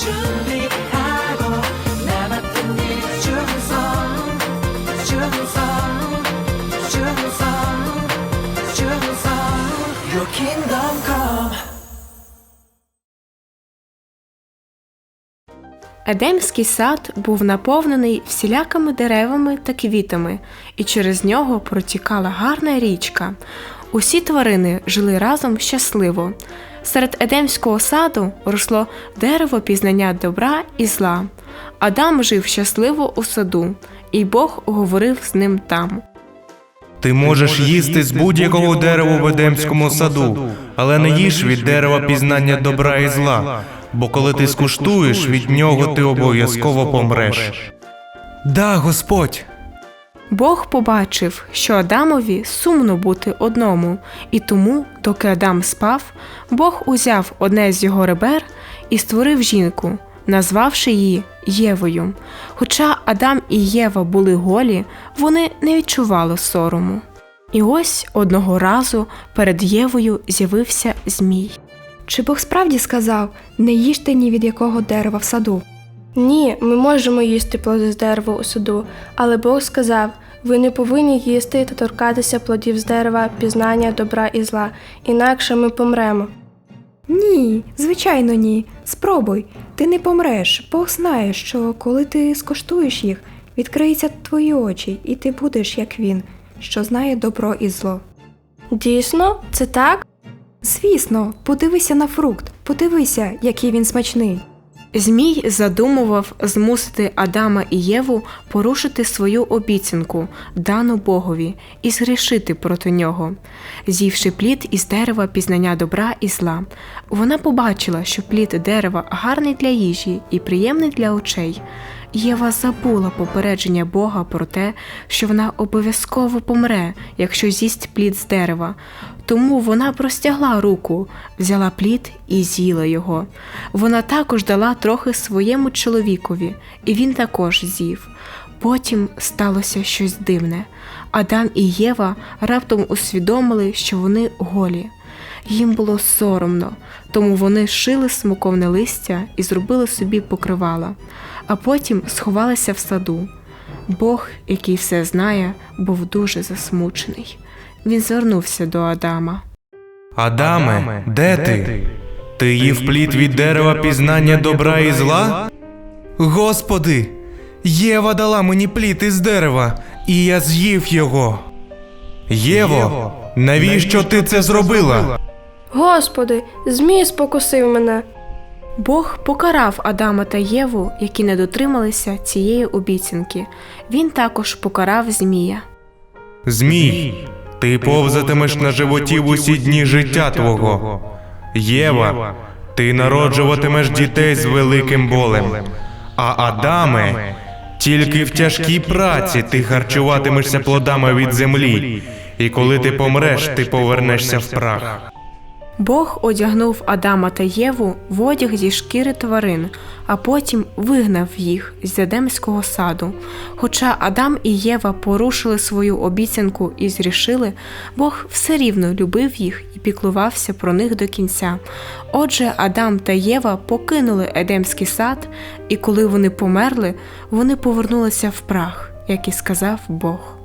준비하고 남았던 일 충성 충성 충성 충성 Your kingdom come Едемський сад був наповнений всілякими деревами та квітами, і через нього протікала гарна річка. Усі тварини жили разом щасливо. Серед Едемського саду росло дерево пізнання добра і зла. Адам жив щасливо у саду, і Бог говорив з ним там. Ти можеш їсти з будь-якого дерева в Едемському саду, але не їж від дерева пізнання добра і зла, бо коли ти скуштуєш від нього, ти обов'язково помреш. Да, Господь. Бог побачив, що Адамові сумно бути одному, і тому, доки Адам спав, Бог узяв одне з його ребер і створив жінку, назвавши її Євою. Хоча Адам і Єва були голі, вони не відчували сорому. І ось одного разу перед Євою з'явився Змій. Чи Бог справді сказав не їжте ні від якого дерева в саду? Ні, ми можемо їсти плоди з дерева у саду, але Бог сказав: ви не повинні їсти та торкатися плодів з дерева пізнання добра і зла, інакше ми помремо. Ні, звичайно, ні. Спробуй. Ти не помреш. Бог знає, що коли ти скоштуєш їх, відкриються твої очі, і ти будеш як він, що знає добро і зло. Дійсно, це так? Звісно, подивися на фрукт, подивися, який він смачний. Змій задумував змусити Адама і Єву порушити свою обіцянку, дану Богові, і згрішити проти нього. З'ївши плід із дерева пізнання добра і зла, вона побачила, що плід дерева гарний для їжі і приємний для очей. Єва забула попередження Бога про те, що вона обов'язково помре, якщо з'їсть плід з дерева. Тому вона простягла руку, взяла плід і з'їла його. Вона також дала трохи своєму чоловікові, і він також з'їв. Потім сталося щось дивне. Адам і Єва раптом усвідомили, що вони голі. Їм було соромно, тому вони шили смоковне листя і зробили собі покривала, а потім сховалися в саду. Бог, який все знає, був дуже засмучений. Він звернувся до Адама. Адаме, де ти? Ти їв плід від дерева пізнання добра і зла? Господи, Єва дала мені плід із дерева, і я з'їв його. Єво, навіщо ти це зробила? Господи, змій спокусив мене. Бог покарав Адама та Єву, які не дотрималися цієї обіцянки. Він також покарав Змія. Змій, ти повзатимеш на животі в усі дні життя твого. Єва, ти народжуватимеш дітей з великим болем. А Адаме, тільки в тяжкій праці ти харчуватимешся плодами від землі, і коли ти помреш, ти повернешся в прах. Бог одягнув Адама та Єву в одяг зі шкіри тварин, а потім вигнав їх з Едемського саду. Хоча Адам і Єва порушили свою обіцянку і зрішили, Бог все рівно любив їх і піклувався про них до кінця. Отже, Адам та Єва покинули Едемський сад, і коли вони померли, вони повернулися в прах, як і сказав Бог.